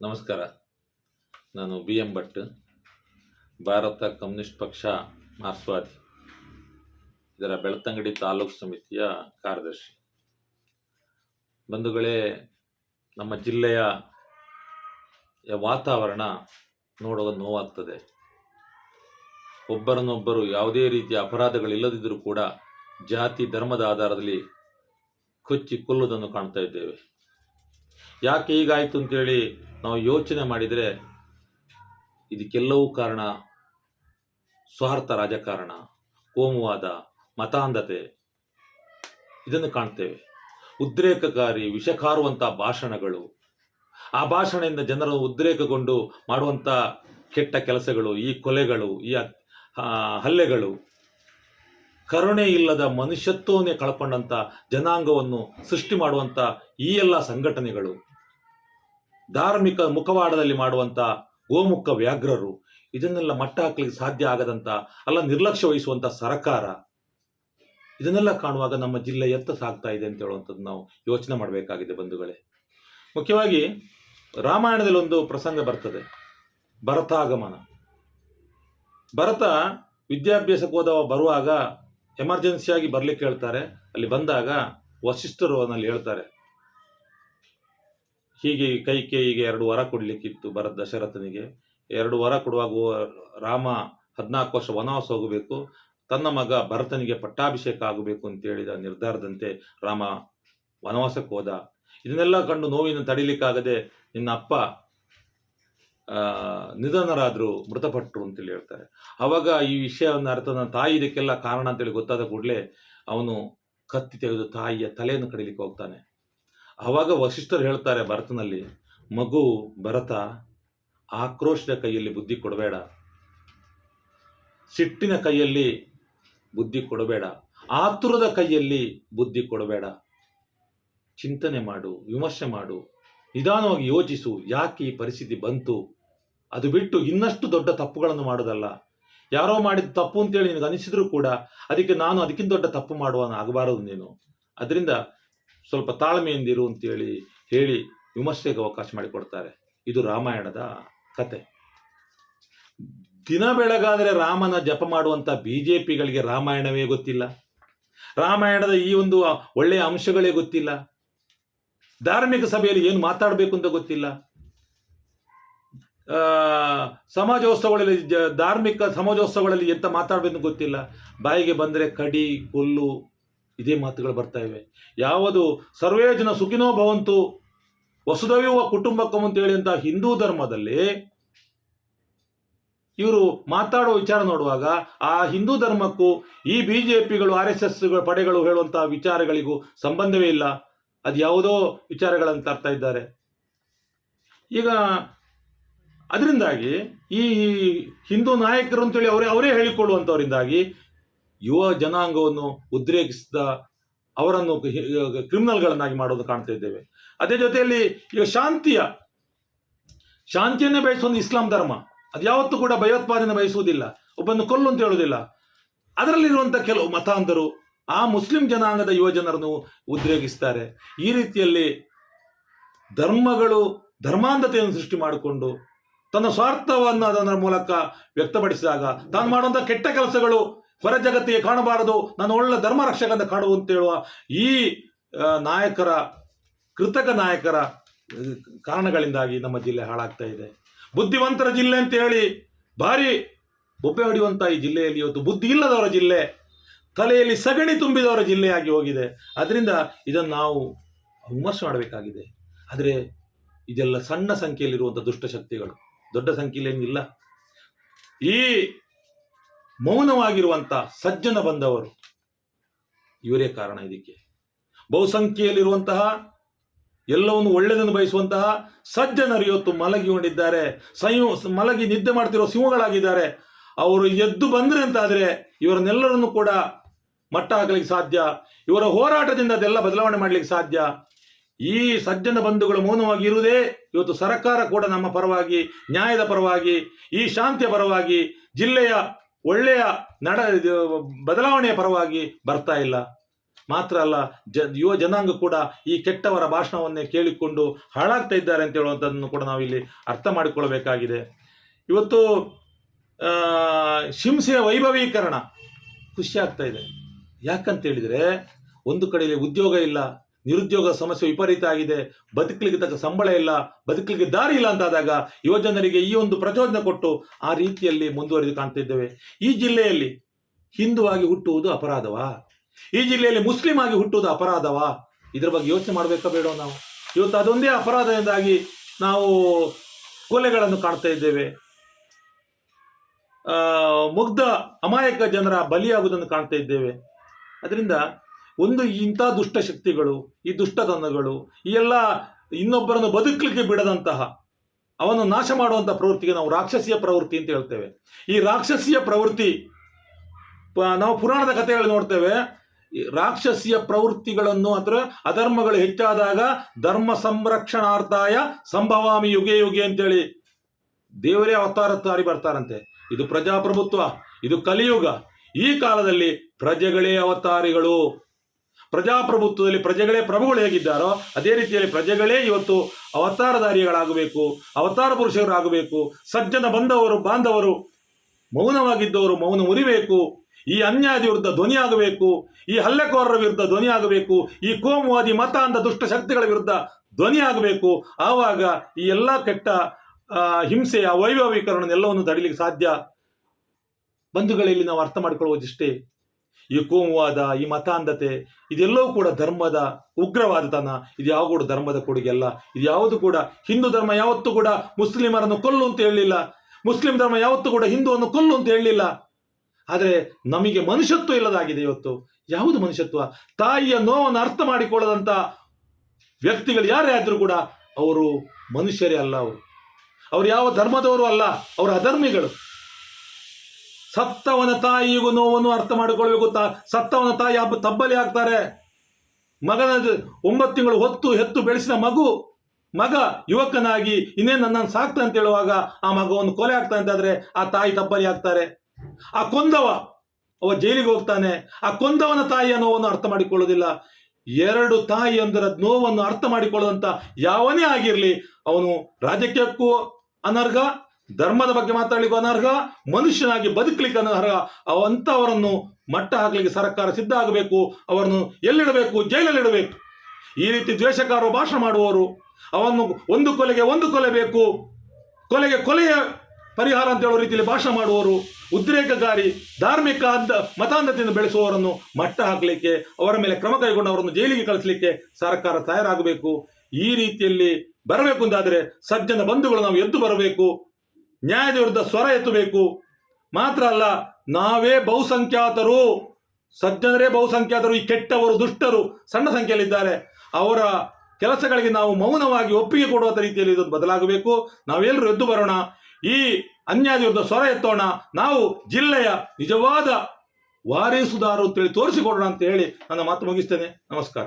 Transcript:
ನಮಸ್ಕಾರ. ನಾನು B M Bhat, Bharat communist ಪಕ್ಷ ಮಾರ್ಕ್ಸ್ವಾದಿ, ಇದರ ಬೆಳ್ತಂಗಡಿ ತಾಲೂಕು ಸಮಿತಿಯ ಕಾರ್ಯದರ್ಶಿ. ಬಂಧುಗಳೇ, ನಮ್ಮ ಜಿಲ್ಲೆಯ ವಾತಾವರಣ ನೋಡುವ ನೋವಾಗ್ತದೆ. ಒಬ್ಬರನ್ನೊಬ್ಬರು ಯಾವುದೇ ರೀತಿಯ ಅಪರಾಧಗಳಿಲ್ಲದಿದ್ದರೂ ಕೂಡ ಜಾತಿ, ಧರ್ಮದ ಆಧಾರದಲ್ಲಿ ಕೊಚ್ಚಿ ಕೊಲ್ಲುವುದನ್ನು ಕಾಣ್ತಾ ಇದ್ದೇವೆ. ಯಾಕೆ ಹೀಗಾಯಿತು ಅಂತೇಳಿ ನಾವು ಯೋಚನೆ ಮಾಡಿದರೆ ಇದಕ್ಕೆಲ್ಲವೂ ಕಾರಣ ಸ್ವಾರ್ಥ ರಾಜಕಾರಣ, ಕೋಮುವಾದ, ಮತಾಂಧತೆ. ಇದನ್ನು ಕಾಣ್ತೇವೆ. ಉದ್ರೇಕಕಾರಿ, ವಿಷಕಾರುವಂಥ ಭಾಷಣಗಳು. ಆ ಭಾಷಣದಿಂದ ಜನರು ಉದ್ರೇಕಗೊಂಡು ಮಾಡುವಂಥ ಕೆಟ್ಟ ಕೆಲಸಗಳು, ಈ ಕೊಲೆಗಳು, ಈ ಹಲ್ಲೆಗಳು. ಕರುಣೆ ಇಲ್ಲದ ಮನುಷ್ಯತ್ವವನ್ನೇ ಕಳ್ಕೊಂಡಂಥ ಜನಾಂಗವನ್ನು ಸೃಷ್ಟಿ ಮಾಡುವಂಥ ಈ ಎಲ್ಲ ಸಂಘಟನೆಗಳು, ಧಾರ್ಮಿಕ ಮುಖವಾಡದಲ್ಲಿ ಮಾಡುವಂಥ ಗೋಮುಖ ವ್ಯಾಘ್ರರು, ಇದನ್ನೆಲ್ಲ ಮಟ್ಟ ಹಾಕ್ಲಿಕ್ಕೆ ಸಾಧ್ಯ ಆಗದಂತ, ಅಲ್ಲ ನಿರ್ಲಕ್ಷ್ಯ ವಹಿಸುವಂಥ ಸರ್ಕಾರ, ಇದನ್ನೆಲ್ಲ ಕಾಣುವಾಗ ನಮ್ಮ ಜಿಲ್ಲೆ ಎತ್ತ ಸಾಗ್ತಾ ಇದೆ ಅಂತ ಹೇಳುವಂಥದ್ದು ನಾವು ಯೋಚನೆ ಮಾಡಬೇಕಾಗಿದೆ ಬಂಧುಗಳೇ. ಮುಖ್ಯವಾಗಿ ರಾಮಾಯಣದಲ್ಲಿ ಒಂದು ಪ್ರಸಂಗ ಬರ್ತದೆ, ಭರತಾಗಮನ. ಭರತ ವಿದ್ಯಾಭ್ಯಾಸಕ್ಕೆ ಹೋದವ ಬರುವಾಗ ಎಮರ್ಜೆನ್ಸಿಯಾಗಿ ಬರ್ಲಿಕ್ಕೆ ಹೇಳ್ತಾರೆ. ಅಲ್ಲಿ ಬಂದಾಗ ವಸಿಷ್ಠರು ಅವನಲ್ಲಿ ಹೇಳ್ತಾರೆ. ಹೀಗೆ ಕೈಕೇಯಿಗೆ ಎರಡು ವರ ಕೊಡಲಿಕ್ಕಿತ್ತು ಭರತ ದಶರಥನಿಗೆ. ಎರಡು ವರ ಕೊಡುವಾಗ ರಾಮ ಹದಿನಾಲ್ಕು ವರ್ಷ ವನವಾಸ ಹೋಗಬೇಕು. ತನ್ನ ಮಗ ಭರತನಿಗೆ ಪಟ್ಟಾಭಿಷೇಕ ಆಗಬೇಕು ಅಂತ ಹೇಳಿದ ನಿರ್ಧಾರದಂತೆ ರಾಮ ವನವಾಸಕ್ಕೆ ಹೋದ. ಇದನ್ನೆಲ್ಲ ಕಂಡು ನೋವಿನ ತಡಿಲಿಕ್ಕಾಗದೆ ನಿನ್ನ ಅಪ್ಪ ನಿಧನರಾದ್ರು ಮೃತಪಟ್ಟರು ಅಂತೇಳಿ ಹೇಳ್ತಾರೆ. ಅವಾಗ ಈ ವಿಷಯವನ್ನು ಅರ್ಥ ನನ್ನ ತಾಯಿ ಇದಕ್ಕೆಲ್ಲ ಕಾರಣ ಅಂತೇಳಿ ಗೊತ್ತಾದ ಕೂಡಲೇ ಅವನು ಕತ್ತಿ ತೆಗೆದು ತಾಯಿಯ ತಲೆಯನ್ನು ಕಡಿಲಿಕ್ಕೆ ಹೋಗ್ತಾನೆ. ಆವಾಗ ವಶಿಷ್ಠರು ಹೇಳ್ತಾರೆ ಭರತನಲ್ಲಿ, ಮಗು, ಭರತ, ಆಕ್ರೋಶದ ಕೈಯಲ್ಲಿ ಬುದ್ಧಿ ಕೊಡಬೇಡ. ಸಿಟ್ಟಿನ ಕೈಯಲ್ಲಿ ಬುದ್ಧಿ ಕೊಡಬೇಡ. ಆತುರದ ಕೈಯಲ್ಲಿ ಬುದ್ಧಿ ಕೊಡಬೇಡ. ಚಿಂತನೆ ಮಾಡು, ವಿಮರ್ಶೆ ಮಾಡು, ನಿಧಾನವಾಗಿ ಯೋಚಿಸು, ಯಾಕೆ ಈ ಪರಿಸ್ಥಿತಿ ಬಂತು? ಅದು ಬಿಟ್ಟು ಇನ್ನಷ್ಟು ದೊಡ್ಡ ತಪ್ಪುಗಳನ್ನು ಮಾಡೋದಲ್ಲ. ಯಾರೋ ಮಾಡಿದ ತಪ್ಪು ಅಂತೇಳಿ ನಿನಗೆ ಅನಿಸಿದ್ರು ಕೂಡ ಅದಕ್ಕೆ ನಾನು ಅದಕ್ಕಿಂತ ದೊಡ್ಡ ತಪ್ಪು ಮಾಡುವನು ಆಗಬಾರದು ನೀನು. ಅದರಿಂದ ಸ್ವಲ್ಪ ತಾಳ್ಮೆಯಿಂದಿರು ಅಂತೇಳಿ ಹೇಳಿ ವಿಮರ್ಶೆಗೆ ಅವಕಾಶ ಮಾಡಿಕೊಡ್ತಾರೆ. ಇದು ರಾಮಾಯಣದ ಕತೆ. ದಿನ ಬೆಳಗಾದರೆ ರಾಮನ ಜಪ ಮಾಡುವಂಥ ಬಿ ಜೆ ಪಿಗಳಿಗೆ ರಾಮಾಯಣವೇ ಗೊತ್ತಿಲ್ಲ. ರಾಮಾಯಣದ ಈ ಒಂದು ಒಳ್ಳೆಯ ಅಂಶಗಳೇ ಗೊತ್ತಿಲ್ಲ. ಧಾರ್ಮಿಕ ಸಭೆಯಲ್ಲಿ ಏನು ಮಾತಾಡಬೇಕು ಅಂತ ಗೊತ್ತಿಲ್ಲ. ಸಮಾಜೋತ್ಸವಗಳಲ್ಲಿ, ಜ- ಧಾರ್ಮಿಕ ಸಮಾಜೋತ್ಸವಗಳಲ್ಲಿ ಎಂತ ಮಾತಾಡಬೇಕು ಗೊತ್ತಿಲ್ಲ. ಬಾಯಿಗೆ ಬಂದರೆ ಕಡಿ ಕೊಲ್ಲು ಇದೇ ಮಾತುಗಳು ಬರ್ತಾ ಇವೆ. ಯಾವುದು ಸರ್ವೇ ಜನ ಸುಖಿನೋ ಭವಂತು ವಸುದವಿಯುವ ಕುಟುಂಬಕ್ಕಂ ಅಂತ ಹೇಳಿದಂತ ಹಿಂದೂ ಧರ್ಮದಲ್ಲಿ ಇವರು ಮಾತಾಡೋ ವಿಚಾರ ನೋಡುವಾಗ ಆ ಹಿಂದೂ ಧರ್ಮಕ್ಕೂ ಈ ಬಿ ಜೆ ಪಿಗಳು ಆರ್ ಎಸ್ ಎಸ್ ಪಡೆಗಳು ಹೇಳುವಂತಹ ವಿಚಾರಗಳಿಗೂ ಸಂಬಂಧವೇ ಇಲ್ಲ. ಅದು ಯಾವುದೋ ವಿಚಾರಗಳಂತ ತರ್ತಾ ಇದ್ದಾರೆ. ಈಗ ಅದರಿಂದಾಗಿ ಈ ಹಿಂದೂ ನಾಯಕರು ಅಂತೇಳಿ ಅವರೇ ಅವರೇ ಹೇಳಿಕೊಳ್ಳುವಂಥವರಿಂದಾಗಿ ಯುವ ಜನಾಂಗವನ್ನು ಉದ್ರೇಕಿಸಿದ ಅವರನ್ನು ಕ್ರಿಮಿನಲ್ಗಳನ್ನಾಗಿ ಮಾಡೋದು ಕಾಣ್ತಾ ಇದ್ದೇವೆ. ಅದೇ ಜೊತೆಯಲ್ಲಿ ಈಗ ಶಾಂತಿಯ, ಶಾಂತಿಯನ್ನೇ ಬಯಸುವ ಇಸ್ಲಾಂ ಧರ್ಮ, ಅದು ಯಾವತ್ತೂ ಕೂಡ ಭಯೋತ್ಪಾದನೆ ಬಯಸುವುದಿಲ್ಲ, ಒಬ್ಬನ್ನು ಕೊಲ್ಲು ಅಂತ ಹೇಳುವುದಿಲ್ಲ. ಅದರಲ್ಲಿರುವಂಥ ಕೆಲವು ಮತಾಂಧರು ಆ ಮುಸ್ಲಿಂ ಜನಾಂಗದ ಯುವ ಜನರನ್ನು ಉದ್ರೇಕಿಸ್ತಾರೆ. ಈ ರೀತಿಯಲ್ಲಿ ಧರ್ಮಗಳು ಧರ್ಮಾಂಧತೆಯನ್ನು ಸೃಷ್ಟಿ ಮಾಡಿಕೊಂಡು ತನ್ನ ಸ್ವಾರ್ಥವನ್ನು ಅದರ ಮೂಲಕ ವ್ಯಕ್ತಪಡಿಸಿದಾಗ ತಾನು ಮಾಡುವಂಥ ಕೆಟ್ಟ ಕೆಲಸಗಳು ಹೊರ ಜಗತ್ತಿಗೆ ಕಾಣಬಾರದು, ನಾನು ಒಳ್ಳೆ ಧರ್ಮ ರಕ್ಷಕಂತ ಅಂತೇಳುವ ಅಂತ ಹೇಳುವ ಈ ನಾಯಕರ, ಕೃತಕ ನಾಯಕರ ಕಾರಣಗಳಿಂದಾಗಿ ನಮ್ಮ ಜಿಲ್ಲೆ ಹಾಳಾಗ್ತಾ ಇದೆ. ಬುದ್ಧಿವಂತರ ಜಿಲ್ಲೆ ಅಂತ ಹೇಳಿ ಭಾರಿ ಬೊಬ್ಬೆ ಹೊಡೆಯುವಂಥ ಈ ಜಿಲ್ಲೆಯಲ್ಲಿ ಇವತ್ತು ಬುದ್ಧಿ ಇಲ್ಲದವರ ಜಿಲ್ಲೆ, ತಲೆಯಲ್ಲಿ ಸಗಣಿ ತುಂಬಿದವರ ಜಿಲ್ಲೆಯಾಗಿ ಹೋಗಿದೆ. ಅದರಿಂದ ಇದನ್ನು ನಾವು ವಿಮರ್ಶೆ ಮಾಡಬೇಕಾಗಿದೆ. ಆದರೆ ಇದೆಲ್ಲ ಸಣ್ಣ ಸಂಖ್ಯೆಯಲ್ಲಿರುವಂಥ ದುಷ್ಟಶಕ್ತಿಗಳು ದೊಡ್ಡ ಸಂಖ್ಯೆಯಲ್ಲೇನಿಲ್ಲ. ಈ ಮೌನವಾಗಿರುವಂಥ ಸಜ್ಜನ ಬಂದವರು ಇವರೇ ಕಾರಣ ಇದಕ್ಕೆ. ಬಹುಸಂಖ್ಯೆಯಲ್ಲಿರುವಂತಹ, ಎಲ್ಲವನ್ನು ಒಳ್ಳೆಯದನ್ನು ಬಯಸುವಂತಹ ಸಜ್ಜನರು ಇವತ್ತು ಮಲಗಿಕೊಂಡಿದ್ದಾರೆ. ಸಂಯು, ಮಲಗಿ ನಿದ್ದೆ ಮಾಡ್ತಿರೋ ಸಿಂಹಗಳಾಗಿದ್ದಾರೆ. ಅವರು ಎದ್ದು ಬಂದ್ರೆ ಅಂತಾದರೆ ಇವರನ್ನೆಲ್ಲರನ್ನು ಕೂಡ ಮಟ್ಟ ಹಾಕಲಿಕ್ಕೆ ಸಾಧ್ಯ. ಇವರ ಹೋರಾಟದಿಂದ ಅದೆಲ್ಲ ಬದಲಾವಣೆ ಮಾಡಲಿಕ್ಕೆ ಸಾಧ್ಯ. ಈ ಸಜ್ಜನ ಬಂಧುಗಳು ಮೌನವಾಗಿ ಇರುವುದೇ ಇವತ್ತು ಸರ್ಕಾರ ಕೂಡ ನಮ್ಮ ಪರವಾಗಿ, ನ್ಯಾಯದ ಪರವಾಗಿ, ಈ ಶಾಂತಿಯ ಪರವಾಗಿ, ಜಿಲ್ಲೆಯ ಒಳ್ಳೆಯ ನಡ ಬದಲಾವಣೆಯ ಪರವಾಗಿ ಬರ್ತಾ ಇಲ್ಲ. ಮಾತ್ರ ಅಲ್ಲ, ಜ, ಯುವ ಜನಾಂಗ ಕೂಡ ಈ ಕೆಟ್ಟವರ ಭಾಷಣವನ್ನೇ ಕೇಳಿಕೊಂಡು ಹಾಳಾಗ್ತಾ ಇದ್ದಾರೆ ಅಂತ ಹೇಳುವಂಥದ್ದನ್ನು ಕೂಡ ನಾವಿಲ್ಲಿ ಅರ್ಥ ಮಾಡಿಕೊಳ್ಳಬೇಕಾಗಿದೆ. ಇವತ್ತು ಶಿಂಸೆಯ ವೈಭವೀಕರಣ ಖುಷಿ ಆಗ್ತಾ ಇದೆ. ಯಾಕಂತ ಹೇಳಿದರೆ ಒಂದು ಕಡೆಯಲ್ಲಿ ಉದ್ಯೋಗ ಇಲ್ಲ ನಿರುದ್ಯೋಗ ಸಮಸ್ಯೆ ವಿಪರೀತ ಆಗಿದೆ, ಬದುಕಲಿಕ್ಕೆ ತಕ್ಕ ಸಂಬಳ ಇಲ್ಲ, ಬದುಕಲಿಕ್ಕೆ ದಾರಿ ಇಲ್ಲ ಅಂತಾದಾಗ ಯುವಜನರಿಗೆ ಈ ಒಂದು ಪ್ರಚೋದನೆ ಕೊಟ್ಟು ಆ ರೀತಿಯಲ್ಲಿ ಮುಂದುವರೆದು ಕಾಣ್ತಾ ಇದ್ದೇವೆ ಈ ಜಿಲ್ಲೆಯಲ್ಲಿ ಹಿಂದುವಾಗಿ ಹುಟ್ಟುವುದು ಅಪರಾಧವಾ? ಈ ಜಿಲ್ಲೆಯಲ್ಲಿ ಮುಸ್ಲಿಂ ಆಗಿ ಹುಟ್ಟುವುದು ಅಪರಾಧವಾ? ಇದ್ರ ಬಗ್ಗೆ ಯೋಚನೆ ಮಾಡಬೇಕಾ ಬೇಡ ನಾವು? ಇವತ್ತು ಅದೊಂದೇ ಅಪರಾಧದಿಂದಾಗಿ ನಾವು ಕೊಲೆಗಳನ್ನು ಕಾಣ್ತಾ ಇದ್ದೇವೆ. ಮುಗ್ಧ, ಅಮಾಯಕ ಜನರ ಬಲಿಯಾಗುವುದನ್ನು ಕಾಣ್ತಾ ಇದ್ದೇವೆ. ಅದರಿಂದ ಒಂದು ಇಂಥ ದುಷ್ಟಶಕ್ತಿಗಳು ಈ ದುಷ್ಟತನಗಳು ಈ ಎಲ್ಲ ಇನ್ನೊಬ್ಬರನ್ನು ಬದುಕಲಿಕ್ಕೆ ಬಿಡದಂತಹ ಅವನು ನಾಶ ಮಾಡುವಂಥ ಪ್ರವೃತ್ತಿಗೆ ನಾವು ರಾಕ್ಷಸಿಯ ಪ್ರವೃತ್ತಿ ಅಂತ ಹೇಳ್ತೇವೆ. ಈ ರಾಕ್ಷಸಿಯ ಪ್ರವೃತ್ತಿ ನಾವು ಪುರಾಣದ ಕಥೆಗಳು ನೋಡ್ತೇವೆ ರಾಕ್ಷಸಿಯ ರಾಕ್ಷಸೀಯ ಪ್ರವೃತ್ತಿಗಳನ್ನು ಅಂದರೆ ಅಧರ್ಮಗಳು ಹೆಚ್ಚಾದಾಗ ಧರ್ಮ ಸಂರಕ್ಷಣಾರ್ಥಾಯ ಸಂಭವಾಮಿ ಯುಗೆ ಯುಗೆ ಅಂತೇಳಿ ದೇವರೇ ಅವತಾರ ತಾರಿ ಬರ್ತಾರಂತೆ. ಇದು ಪ್ರಜಾಪ್ರಭುತ್ವ, ಇದು ಕಲಿಯುಗ. ಈ ಕಾಲದಲ್ಲಿ ಪ್ರಜೆಗಳೇ ಅವತಾರಿಗಳು. ಪ್ರಜಾಪ್ರಭುತ್ವದಲ್ಲಿ ಪ್ರಜೆಗಳೇ ಪ್ರಭುಗಳು ಹೇಗಿದ್ದಾರೋ, ಅದೇ ರೀತಿಯಲ್ಲಿ ಪ್ರಜೆಗಳೇ ಇವತ್ತು ಅವತಾರಧಾರಿಗಳಾಗಬೇಕು, ಅವತಾರ ಪುರುಷರಾಗಬೇಕು, ಸಜ್ಜನ ಬಂದವರು, ಬಾಂಧವರು, ಮೌನವಾಗಿದ್ದವರು ಮೌನ ಮುರಿಬೇಕು, ಈ ಅನ್ಯಾಯದ ವಿರುದ್ಧ ಧ್ವನಿಯಾಗಬೇಕು ಈ ಹಲ್ಲೆಕೋರರ ವಿರುದ್ಧ ಧ್ವನಿಯಾಗಬೇಕು ಈ ಕೋಮುವಾದಿ ಮತ ದುಷ್ಟ ಶಕ್ತಿಗಳ ವಿರುದ್ಧ ಧ್ವನಿಯಾಗಬೇಕು ಆವಾಗ ಈ ಎಲ್ಲ ಕೆಟ್ಟ ಹಿಂಸೆಯ ವೈಭವೀಕರಣ ಎಲ್ಲವನ್ನು ತಡಿಲಿಕ್ಕೆ ಸಾಧ್ಯ? ಬಂಧುಗಳಲ್ಲಿ ನಾವು ಅರ್ಥ ಮಾಡಿಕೊಳ್ಳುವುದಿಷ್ಟೇ ಈ ಕೋಮುವಾದ ಈ ಮತಾಂಧತೆ, ಇದೆಲ್ಲವೂ ಕೂಡ ಧರ್ಮದ ಉಗ್ರವಾದತನ, ಇದು ಯಾವ ಕೂಡ ಧರ್ಮದ ಕೊಡುಗೆ ಅಲ್ಲ ಇದು ಯಾವುದು ಕೂಡ ಹಿಂದೂ ಧರ್ಮ ಯಾವತ್ತೂ ಕೂಡ ಮುಸ್ಲಿಮರನ್ನು ಕೊಲ್ಲು ಅಂತ ಹೇಳಲಿಲ್ಲ. ಮುಸ್ಲಿಂ ಧರ್ಮ ಯಾವತ್ತೂ ಕೂಡ ಹಿಂದೂವನ್ನು ಕೊಲ್ಲು ಅಂತ ಹೇಳಲಿಲ್ಲ. ಆದರೆ ನಮಗೆ ಮನುಷ್ಯತ್ವ ಇಲ್ಲದಾಗಿದೆ ಇವತ್ತು. ಯಾವುದು ಮನುಷ್ಯತ್ವ? ತಾಯಿಯ ನೋವನ್ನು ಅರ್ಥ ಮಾಡಿಕೊಳ್ಳದಂಥ ವ್ಯಕ್ತಿಗಳು ಯಾರೇ ಆದರೂ ಕೂಡ ಅವರು ಮನುಷ್ಯರೇ ಅಲ್ಲ ಅವರು. ಅವರು ಯಾವ ಧರ್ಮದವರು ಅಲ್ಲ, ಅವರು ಅಧರ್ಮಿಗಳು. ಸತ್ತವನ ತಾಯಿಗೂ ನೋವನ್ನು ಅರ್ಥ ಮಾಡಿಕೊಳ್ಬೇಕು ಸತ್ತವನ ತಾಯಿ ಹಬ್ಬ ತಬ್ಬಲಿ ಆಗ್ತಾರೆ. ಮಗನ ಒಂಬತ್ತು ತಿಂಗಳು ಹೊತ್ತು ಹೆತ್ತು ಬೆಳೆಸಿದ ಮಗು, ಮಗ ಯುವಕನಾಗಿ ಇನ್ನೇನು ನನ್ನನ್ನು ಸಾಕ್ತ ಅಂತ ಹೇಳುವಾಗ ಆ ಮಗವನ್ನು ಕೊಲೆ ಆಗ್ತಾ ಅಂತಾದ್ರೆ ಆ ತಾಯಿ ತಬ್ಬಲಿ ಆಗ್ತಾರೆ. ಆ ಕೊಂದವ, ಅವ ಜೈಲಿಗೆ ಹೋಗ್ತಾನೆ. ಆ ಕೊಂದವನ ತಾಯಿಯ ನೋವನ್ನು ಅರ್ಥ ಮಾಡಿಕೊಳ್ಳೋದಿಲ್ಲ. ಎರಡು ತಾಯಿ ಅಂದರ ನೋವನ್ನು ಅರ್ಥ ಮಾಡಿಕೊಳ್ಳೋದಂತ ಯಾವನೇ ಆಗಿರಲಿ, ಅವನು ರಾಜಕೀಯಕ್ಕೂ ಅನರ್ಹ ಧರ್ಮದ ಬಗ್ಗೆ ಮಾತಾಡ್ಲಿಕ್ಕೂ ಅನರ್ಹ ಮನುಷ್ಯನಾಗಿ ಬದುಕಲಿಕ್ಕೆ ಅನರ್ಹ ಅವಂಥವರನ್ನು ಮಟ್ಟ ಹಾಕಲಿಕ್ಕೆ ಸರ್ಕಾರ ಸಿದ್ಧ ಆಗಬೇಕು, ಅವರನ್ನು ಎಲ್ಲಿಡಬೇಕು, ಜೈಲಲ್ಲಿಡಬೇಕು. ಈ ರೀತಿ ದ್ವೇಷಕಾರರು ಭಾಷಣ ಮಾಡುವವರು, ಅವನ್ನು ಒಂದು ಕೊಲೆಗೆ ಒಂದು ಕೊಲೆ ಬೇಕು, ಕೊಲೆಗೆ ಕೊಲೆಯ ಪರಿಹಾರ ಅಂತ ಹೇಳೋ ರೀತಿಯಲ್ಲಿ ಭಾಷಣ ಮಾಡುವವರು, ಉದ್ರೇಕಕಾರಿ, ಧಾರ್ಮಿಕ ಅಂಧ, ಮತಾಂಧತೆಯನ್ನು ಬೆಳೆಸುವವರನ್ನು ಮಟ್ಟ ಹಾಕಲಿಕ್ಕೆ, ಅವರ ಮೇಲೆ ಕ್ರಮ ಕೈಗೊಂಡು ಅವರನ್ನು ಜೈಲಿಗೆ ಕಳಿಸಲಿಕ್ಕೆ ಸರ್ಕಾರ ತಯಾರಾಗಬೇಕು. ಈ ರೀತಿಯಲ್ಲಿ ಬರಬೇಕು ಅಂತಾದರೆ ಸಜ್ಜನ ಬಂಧುಗಳು ನಾವು ಎದ್ದು ಬರಬೇಕು. ನ್ಯಾಯದ ವಿರುದ್ಧ ಸ್ವರ ಎತ್ತಬೇಕು. ಮಾತ್ರ ಅಲ್ಲ, ನಾವೇ ಬಹುಸಂಖ್ಯಾತರು, ಸಜ್ಜನರೇ ಬಹುಸಂಖ್ಯಾತರು, ಈ ಕೆಟ್ಟವರು, ದುಷ್ಟರು, ಸಣ್ಣ ಸಂಖ್ಯೆಯಲ್ಲಿದ್ದಾರೆ. ಅವರ ಕೆಲಸಗಳಿಗೆ ನಾವು ಮೌನವಾಗಿ ಒಪ್ಪಿಗೆ ಕೊಡುವಂಥ ರೀತಿಯಲ್ಲಿ ಇದೊಂದು ಬದಲಾಗಬೇಕು. ನಾವೆಲ್ಲರೂ ಎದ್ದು ಬರೋಣ. ಈ ಅನ್ಯಾಯದ ವಿರುದ್ಧ ಸ್ವರ ಎತ್ತೋಣ. ನಾವು ಜಿಲ್ಲೆಯ ನಿಜವಾದ ವಾರಿಸುದಾರು ಅಂತೇಳಿ ತೋರಿಸಿಕೊಡೋಣ ಅಂತ ಹೇಳಿ ನನ್ನ ಮಾತು ಮುಗಿಸ್ತೇನೆ. ನಮಸ್ಕಾರ.